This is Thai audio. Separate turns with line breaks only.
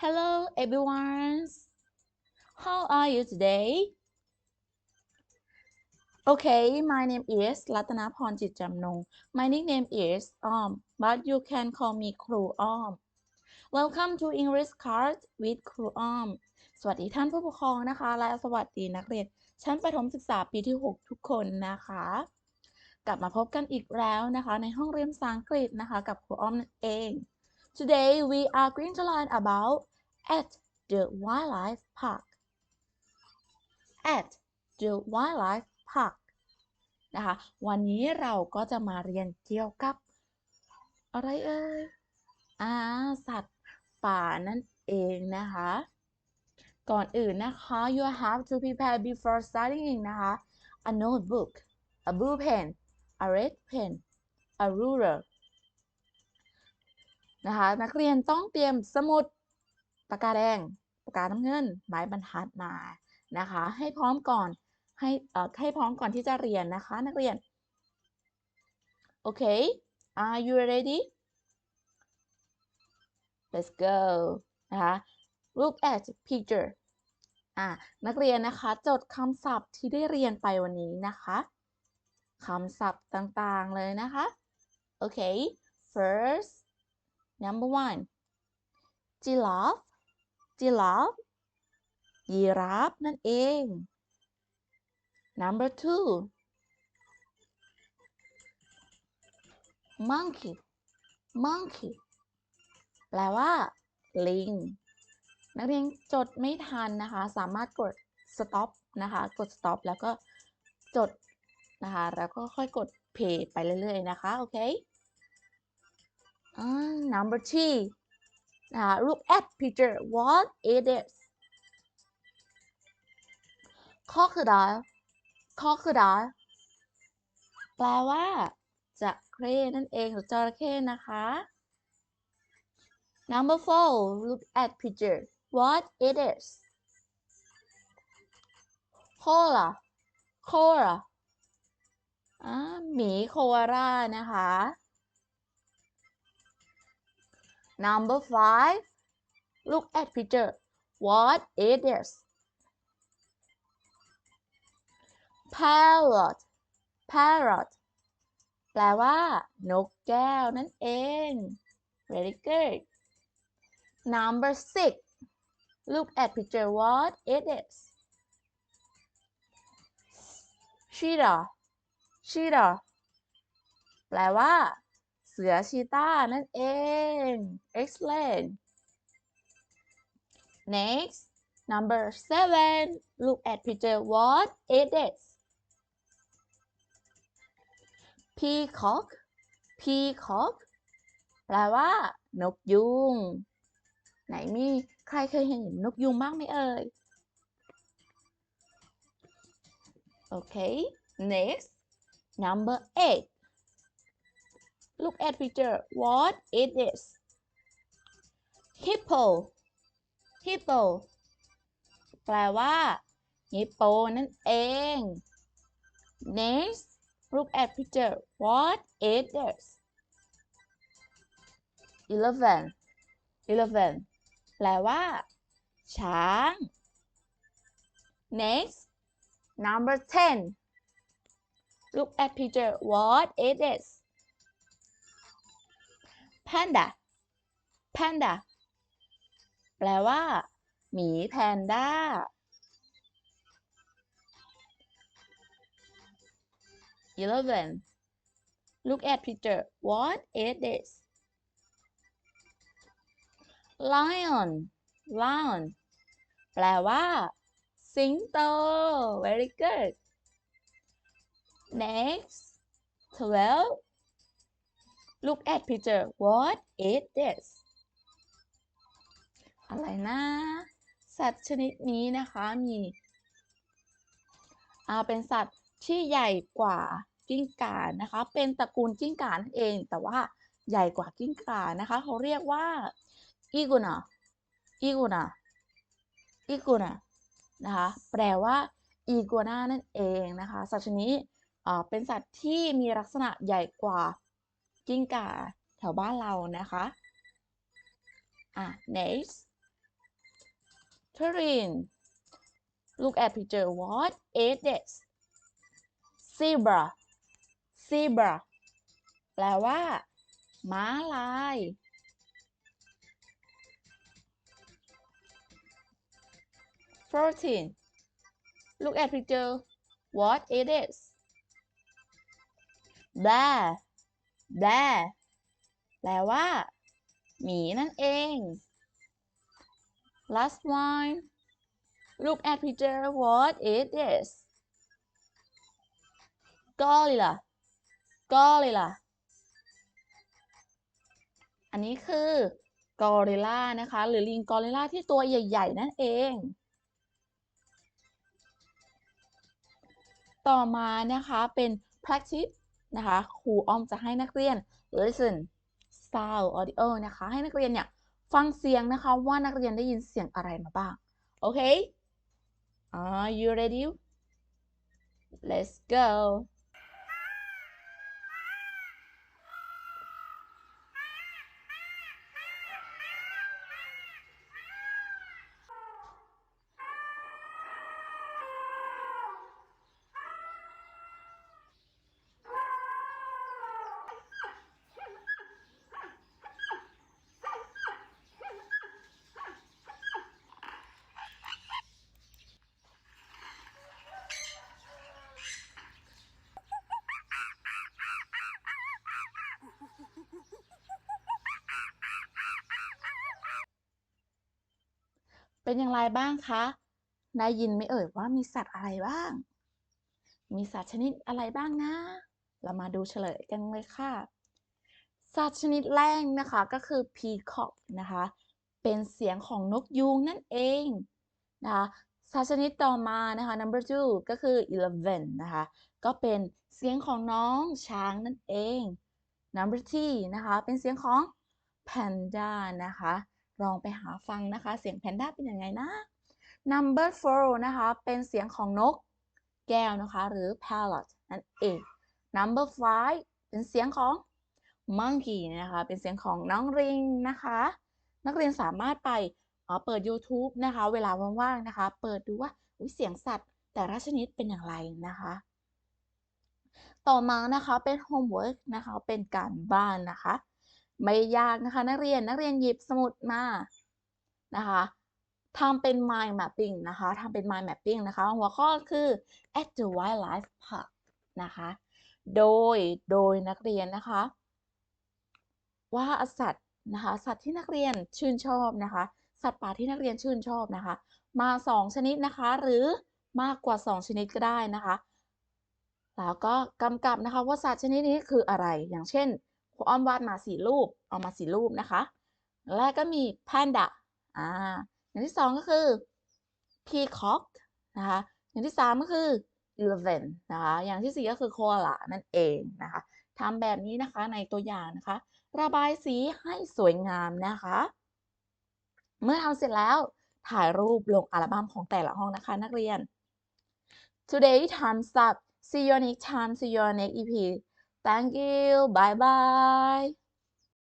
Hello everyone. How are you today? Okay, my name is รัตนาพรจิตจำนง My nickname is อ้อม but you can call me ครูอ้อม Welcome to English Card with ครูอ้อมสวัสดีท่านผู้ปกครองนะคะ และสวัสดีนักเรียน ชั้นประถมศึกษาปีที่ 6 ทุกคนนะคะ กลับมาพบกันอีกแล้วนะคะ ในห้องเรียนภาษาอังกฤษนะคะ กับครูอ้อมนั่นเอง Today we are going to learn about at the wildlife park at the wildlife park นะคะ วันนี้เราก็จะมาเรียนเกี่ยวกับ อะไรเอ่ยอ่าสัตว์ป่านั่นเองนะคะ ก่อนอื่นนะคะ you have to prepare before studying นะคะ a notebook a blue pen a red pen a ruler นะคะ นักเรียนต้องเตรียมสมุด ปากกาแดง ปากกาน้ำเงิน ไม้บรรทัดมานะคะ ให้พร้อมก่อนให้ให้พร้อมก่อนที่จะเรียนนะคะ นักเรียน โอเค are you ready let's go นะคะ look at picture อะนักเรียนนะคะจดคำศัพท์ที่ได้เรียนไปวันนี้นะคะคำศัพท์ต่างๆเลยนะคะ โอเค first number one giraffe giraffe ยีราฟนั่นเอง number two monkey monkey แปลว่า ลิง นักเรียนจดไม่ทันนะคะ สามารถกด stop นะคะ กด stop แล้วก็จดนะคะ แล้วก็ค่อยกด play ไปเรื่อยๆ นะคะ โอเค number three นะคะ look at picture what it is ข้อคือดาข้อคือดาแปลว่าจะเข้นั่นเองหรือจระเข้นะคะ number four look at picture what it is koala koala อ่าหมีโคอาล่านะคะ number five look at picture what it is parrot parrot แปลว่า นกแก้วนั่นเอง very good number six look at picture what it is cheetah cheetah แปลว่า เ สือชีตานั่นเอง excellent next number seven look at picture what it is peacock peacock แปลว่า นกยุง ไหนมีใครเคยเห็นนกยุงบ้างไหมเอ่ย โอเค next number eight look at picture what it is hippo hippo แปลว่าฮิปโปนั่นเอง next look at picture what it is elephant elephant แปลว่า ช้าง next number 10 look at picture what it is panda panda แปลว่าหมีแพนด้า eleven look at picture what it is lion lion แปลว่า สิงโต very good next twelve look at picture what it is อะไรนะ สัตว์ชนิดนี้นะคะมีอาเป็นสัตว์ที่ใหญ่กว่ากิ้งก่านะคะ เป็นตระกูลกิ้งก่านั่นเอง แต่ว่าใหญ่กว่ากิ้งก่านะคะ เขาเรียกว่าอีกุนาอีกุนาอีกุนานะคะ แปลว่าอีกัวนานั่นเองนะคะ สัตว์ชนิดอ่าเป็นสัตว์ที่มีลักษณะใหญ่กว่า กิ้งก่าแถวบ้านเรานะคะอะ next Catherine look at picture what is this zebra zebra แปลว่า ม้าลาย14 look at picture what it is bear bear แปลว่า หมีนั่นเอง last one look at picture what it is gorilla gorilla อันนี้คือกอริลลานะคะ หรือลิงกอริลลาที่ตัวใหญ่ ๆ นั่นเอง ต่อมานะคะเป็น practice นะคะครูอ้อมจะให้นักเรียน listen sound audio นะคะ ให้นักเรียนเนี่ยฟังเสียงนะคะว่านักเรียนได้ยินเสียงอะไรมาบ้าง โอเค Are you ready Let's go เป็นอย่างไรบ้างคะได้ยินไหมเอ่ยว่ามีสัตว์อะไรบ้าง มีสัตว์ชนิดอะไรบ้างนะ เรามาดูเฉลยกันเลยค่ะ สัตว์ชนิดแรกนะคะก็คือ peacock นะคะ เป็นเสียงของนกยูงนั่นเองนะคะสัตว์ชนิดต่อมานะคะ number two ก็คือ eleven นะคะ ก็เป็นเสียงของน้องช้างนั่นเอง number three นะคะ เป็นเสียงของ panda นะคะ ลองไปหาฟังนะคะ เสียงแพนด้าเป็นยังไงนะ number four นะคะ เป็นเสียงของนกแก้วนะคะ หรือ parrot นั่นเอง number five เป็นเสียงของ monkey นะคะ เป็นเสียงของน้องริงนะคะ นักเรียนสามารถไปเอ่อเปิด YouTube นะคะ เวลาว่างๆนะคะ เปิดดูว่าเสียงสัตว์ แต่ละชนิดเป็นอย่างไรนะคะ ต่อมานะคะเป็น homework นะคะ เป็นการบ้านนะคะ ไม่ยากนะคะนักเรียนนักเรียนหยิบสมุดมานะคะทำเป็น mind mapping นะคะทำเป็น mind mapping นะคะ หัวข้อคือ at the wildlife park นะคะ โดยโดยนักเรียนนะคะ ว่าสัตว์นะคะสัตว์ที่นักเรียนชื่นชอบนะคะ สัตว์ป่าที่นักเรียนชื่นชอบนะคะ มา 2 ชนิดนะคะ หรือมากกว่า 2 ชนิดก็ได้นะคะ แล้วก็กำกับนะคะว่าสัตว์ชนิดนี้คืออะไร อย่างเช่น รูอ้อมวาดมาสี่รูปเอามาสี่รูปนะคะแรกก็มี panda อ่าอย่างที่สองก็คือ peacock นะคะ อย่างที่สามก็คือ elephant นะคะ อย่างที่สี่ก็คือ koala นั่นเองนะคะทำแบบนี้นะคะในตัวอย่างนะคะ ระบายสีให้สวยงามนะคะ เมื่อทำเสร็จแล้วถ่ายรูปลงอัลบั้มของแต่ละห้องนะคะนักเรียน Today time's up see you next time see you next EP thank you. Bye bye